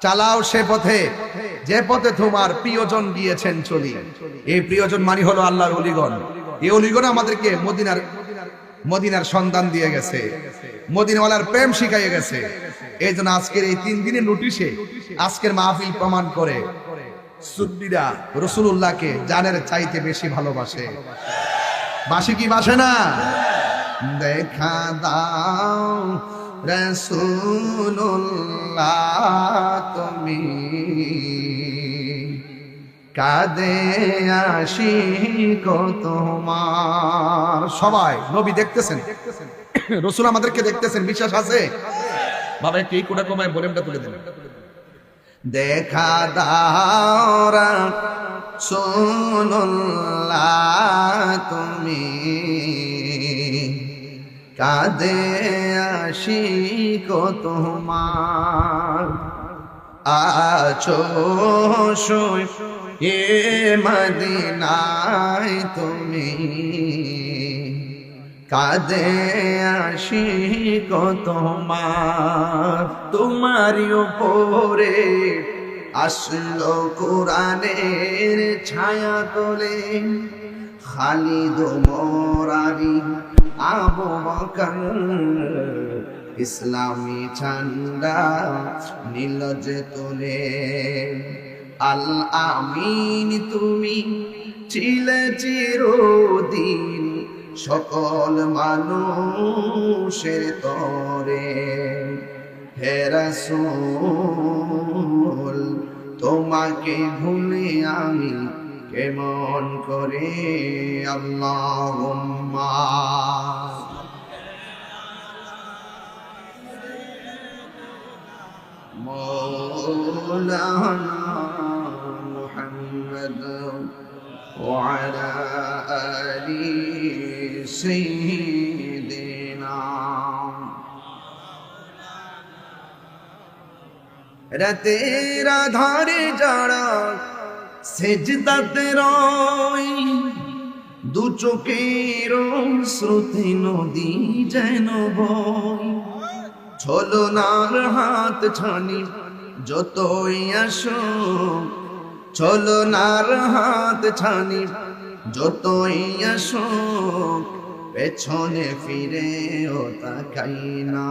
চালাও সে পথে, যে পথে তোমার প্রিয়জন গিয়েছেন চলি। এই প্রিয়জন মানি হলো আল্লাহর অলিগণ। এই অলিগণ আমাদেরকে মদিনার মদিনার সন্ধান দিয়ে গেছে। মদিনাওয়ালার প্রেম শিখাইয়ে গেছে। এই জন্য আজকের এই তিন দিনের নোটিশে আজকের মাহফিল প্রমাণ করে সুদ্দিরা রসুল্লাহকে জানের চাইতে বেশি ভালোবাসে। বাসি কি বাসে না? দেখা দাও। রসুল্লাহ তুমি কাদে আসি তোমার। সবাই নবী দেখতেছেন? রসুল আমাদেরকে দেখতেছেন বিশ্বাস আছে? বাবা একটু এই কোটা কমায় বলেমটা তুলে দেন। দেখা দাওরা সোনুল্লাহ তুমি কাদে আসি কো তোমার। আছো শুই এ মদিনায় তুমি। কাদে আসি কো তোমার। তোমারই উপরে আসলো কোরআনের ছায়া তোলে। খালিদ মোরারি আবু বকর ইসলামী ঝান্ডা নীলজ তোলে। আল আমিন, তুমি ছিলে চিরদিন সকল মানুষের তরে। হে রাসূল, তোমাকে ভুলে আমি কেমন করে আল্লাহুম্মা مولانا محمد وعلى آل سيدنا রাতের আধারে যারা সেজদাতে রয় দু চোখের শ্রুতি নদী যেন ছলনার হাত ছানি যতই আসো, ছলনার হাত ছানি যতই আসো, পেছনে ফিরে ও তাকাই না।